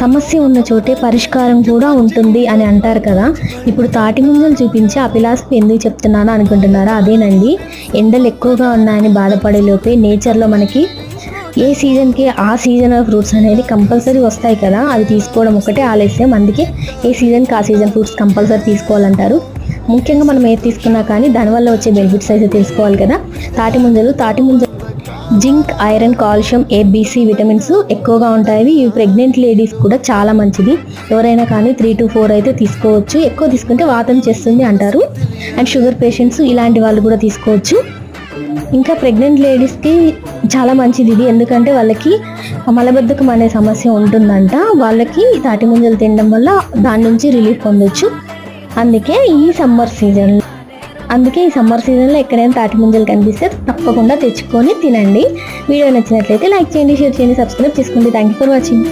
సమస్య ఉన్న చోటే పరిష్కారం కూడా ఉంటుంది అని అంటారు కదా. ఇప్పుడు తాటి ముంజలు చూపించి ఆ ఎందుకు చెప్తున్నానో అనుకుంటున్నారా? అదేనండి. ఎండలు ఎక్కువగా ఉన్నాయని బాధపడే లోపే నేచర్లో మనకి ఏ సీజన్కి ఆ సీజన్ ఫ్రూట్స్ అనేది కంపల్సరీ వస్తాయి కదా. అది తీసుకోవడం ఒకటే ఆలస్యం. అందుకే ఏ సీజన్కి ఆ సీజన్ ఫ్రూట్స్ కంపల్సరీ తీసుకోవాలంటారు. ముఖ్యంగా మనం ఏది తీసుకున్నా కానీ దానివల్ల వచ్చే బెనిఫిట్స్ అయితే తెలుసుకోవాలి కదా. తాటి ముంజలు తాటి ముంజలు zinc iron calcium ABC vitamins ఎక్కువగా ఉంటాయి. ఇవి ప్రెగ్నెంట్ లేడీస్ కూడా చాలా మంచిది. ఎవరైనా కానీ త్రీ టు ఫోర్ అయితే తీసుకోవచ్చు. ఎక్కువ తీసుకుంటే వాతం చేస్తుంది అంటారు. అండ్ షుగర్ పేషెంట్స్ ఇలాంటి వాళ్ళు కూడా తీసుకోవచ్చు. ఇంకా ప్రెగ్నెంట్ లేడీస్కి చాలా మంచిది ఇది. ఎందుకంటే వాళ్ళకి మలబద్ధకం అనే సమస్య ఉంటుందంట. వాళ్ళకి తాటి ముంజలు తినడం వల్ల దాని నుంచి రిలీఫ్ పొందొచ్చు. అందుకే ఈ సమ్మర్ సీజన్లో అందుకే ఈ సమ్మర్ సీజన్లో ఎక్కడైనా తాటి ముంజలు కనిపిస్తే తప్పకుండా తెచ్చుకొని తినండి. వీడియో నచ్చినట్లయితే లైక్ చేయండి షేర్ చేయండి సబ్స్క్రైబ్ చేసుకోండి. Thank you for watching